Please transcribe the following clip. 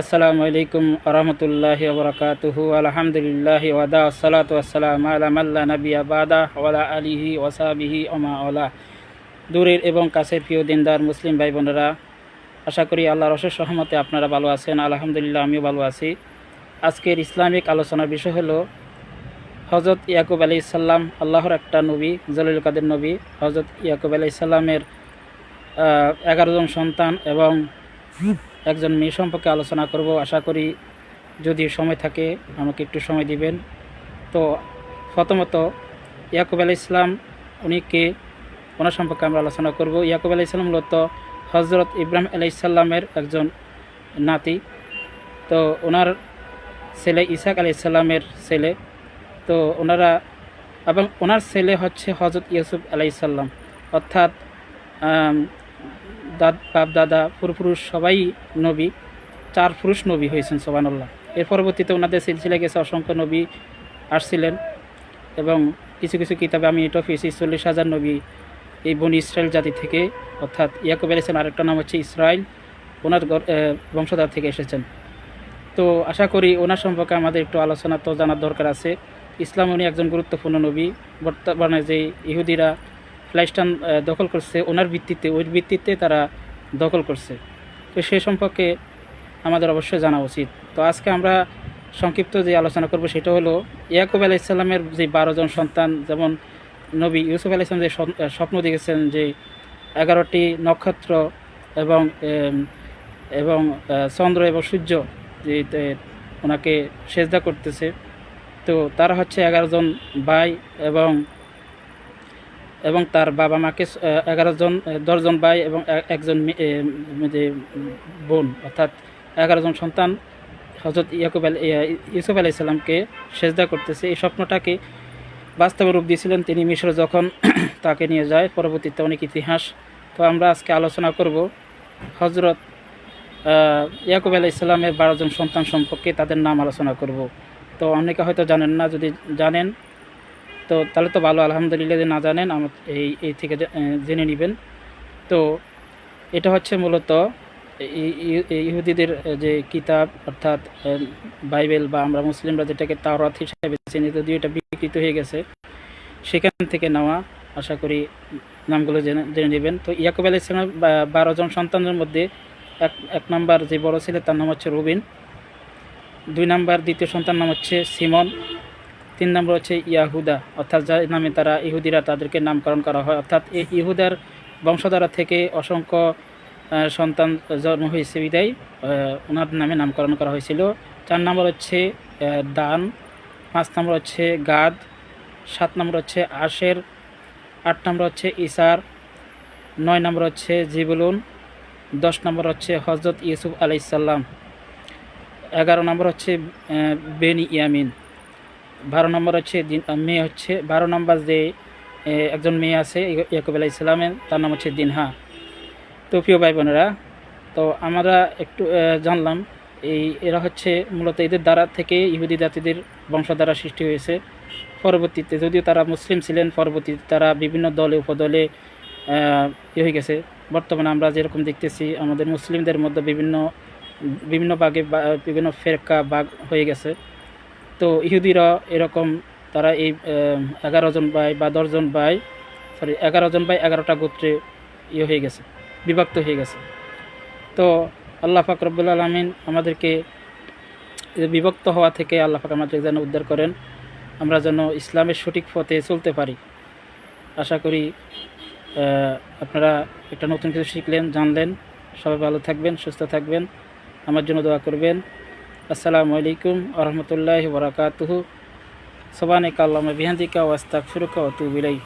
আসসালামু আলাইকুম আরহামতুল্লাহি ওবরাকাতুহু আলহামদুলিল্লাহ ওয়াদা, আসসালাতু আসসালাম আলা মাল্লা নবী আবাদা ওয়ালা আলিহি ওয়াসাবিহি ওমা ওলা। দূরের এবং কাছের প্রিয় দিনদার মুসলিম ভাই বোনেরা আশা করি আল্লাহর অশেষ সহমতে আপনারা ভালো আছেন। আলহামদুলিল্লাহ, আমিও ভালো আছি। আজকের ইসলামিক আলোচনার বিষয় হলো হজরত ইয়াকুব আলি সাল্লাম আল্লাহর একটা নবী, জলিল কাদের নবী। হজরত ইয়াকুব আলি সাল্লামের এগারো জন সন্তান এবং একজন মেয়ে সম্পর্কে আলোচনা করব। আশা করি যদি সময় থাকে, আমাকে একটু সময় দিবেন। তো প্রথমত, ইয়াকুব আলি ইসলাম উনি কে ওনার সম্পর্কে আমরা আলোচনা করব। ইয়াকুব আলি ইসলাম মূলত হজরত ইব্রাহিম আলি ইসাল্লামের একজন নাতি। তো ওনার ছেলে ইসাক আলি ইসাল্লামের ছেলে। তো ওনারা, এবং ওনার ছেলে হচ্ছে হজরত ইউসুফ আলাইসাল্লাম অর্থাৎ দাদ বাপ, দাদা পুরুষ সবাই নবী, চার পুরুষ নবী হয়েছেন সোবানুল্লাহ এর পরবর্তীতে ওনাদের সিলসিলা গেছে, অসংখ্য নবী আসছিলেন এবং কিছু কিছু কিতাবে আমি এটা পেয়েছি, চল্লিশ হাজার নবী এই বনি ইসরায়েল জাতি থেকে, অর্থাৎ ইয়াকুব আলাইসলাম আরেকটা নাম হচ্ছে ইসরায়েল ওনার বংশধর থেকে এসেছেন। তো আশা করি ওনার সম্পর্কে আমাদের একটু আলোচনা তো জানার দরকার আছে। ইসলাম উনি একজন গুরুত্বপূর্ণ নবী, বর্তমানে যে ইহুদিরা ফ্লাইস্টান দখল করছে, ওনার ভিত্তিতে ওই ভিত্তিতে তারা দখল করছে। তো সে সম্পর্কে আমাদের অবশ্যই জানা উচিত। তো আজকে আমরা সংক্ষিপ্ত যে আলোচনা করব সেটা হলো, ইয়াকুব আলাহ ইসলামের যে বারো জন সন্তান, যেমন নবী ইউসুফ আলাহ ইসলাম যে স্বপ্ন দেখেছেন যে এগারোটি নক্ষত্র এবং এবং চন্দ্র এবং সূর্য, যে ওনাকে সেজদা করতেছে। তো তারা হচ্ছে এগারো জন ভাই এবং এবং তার বাবা মাকে এগারো জন দশজন ভাই এবং একজন যে বোন, অর্থাৎ এগারো জন সন্তান হজরত ইয়াকুব আল ইউসুফ আলাহ ইসলামকে সেজদা করতেছে। এই স্বপ্নটাকে বাস্তবে রূপ দিয়েছিলেন তিনি মিশরে যখন তাকে নিয়ে যায়। পরবর্তীতে অনেক ইতিহাস। তো আমরা আজকে আলোচনা করব হজরত ইয়াকুব আলাহ ইসলামের বারোজন সন্তান সম্পর্কে, তাদের নাম আলোচনা করব। তো অনেকে হয়তো জানেন না, যদি জানেন তো তাহলে তো ভালো, আলহামদুলিল্লাহ যে না জানেন আমার এই এই থেকে জেনে নেবেন। তো এটা হচ্ছে মূলত ইহুদিদের যে কিতাব, অর্থাৎ বাইবেল বা আমরা মুসলিমরা যেটাকে তাওরাত হিসাবে চিনি, যদিও এটা বিকৃত হয়ে গেছে। সেখান থেকে নেওয়া, আশা করি নামগুলো জেনে জেনে নেবেন। তো ইয়াকুব আলাহ ইসলামের বারো জন সন্তানের মধ্যে এক এক নাম্বার যে বড় ছেলে, তার নাম হচ্ছে রুবিন। দুই নাম্বার, দ্বিতীয় সন্তান নাম হচ্ছে সিমন। তিন নম্বর হচ্ছে ইয়াহুদা, অর্থাৎ যার নামে তারা ইহুদিরা তাদেরকে নামকরণ করা হয়। অর্থাৎ এই ইহুদার বংশধারা থেকে অসংখ্য সন্তান জন্ম হয়েছে, বিদায় ওনার নামে নামকরণ করা হয়েছিল। চার নম্বর হচ্ছে দান, পাঁচ নম্বর হচ্ছে গাদ, সাত নম্বর হচ্ছে আশের, আট নম্বর হচ্ছে ইসার নয় নম্বর হচ্ছে জিবুলুন, দশ নম্বর হচ্ছে হজরত ইউসুফ আলাইসাল্লাম এগারো নম্বর হচ্ছে বেনি ইয়ামিন। বারো নম্বর হচ্ছে মেয়ে হচ্ছে বারো নম্বর যে একজন মেয়ে আছে, ইয়া- ইয়াকুব আলাহ ইসলামের তার নাম হচ্ছে দিনহা তো প্রিয় ভাই বোনেরা, তো আমরা একটু জানলাম, এই, এরা হচ্ছে মূলত এদের দ্বারা থেকে ইহুদি জাতিদের বংশধারা সৃষ্টি হয়েছে। পরবর্তীতে যদিও তারা মুসলিম ছিলেন, পরবর্তীতে তারা বিভিন্ন দলে, উপদলে ইয়ে হয়ে গেছে। বর্তমানে আমরা যেরকম দেখতেছি, আমাদের মুসলিমদের মধ্যে বিভিন্ন বিভিন্ন ভাগে বা- বিভিন্ন ফেরকা ভাগ হয়ে গেছে। তো ইহুদিরা এরকম তারা এই এগারো জন ভাই বা দশজন ভাই সরি এগারো জন ভাই এগারোটা গোত্রে ইয়ে হয়ে গেছে, বিভক্ত হয়ে গেছে। তো আল্লাহ পাক রব্বুল আলমিন আমাদেরকে বিভক্ত হওয়া থেকে আল্লাহ পাক আমাদের যেন উদ্ধার করেন, আমরা যেন ইসলামের সঠিক পথে চলতে পারি। আশা করি আপনারা একটা নতুন কিছু শিখলেন, জানলেন। সবাই ভালো থাকবেন, সুস্থ থাকবেন। আমার জন্য দোয়া করবেন। আসসালামু আলাইকুম আরহামতুল্লাহ বরাকাতুহু। সবানিকা আল্লাহ বিহান্দিকা ওয়াস্তাক ফিরুকা ওয়াতুবিলাই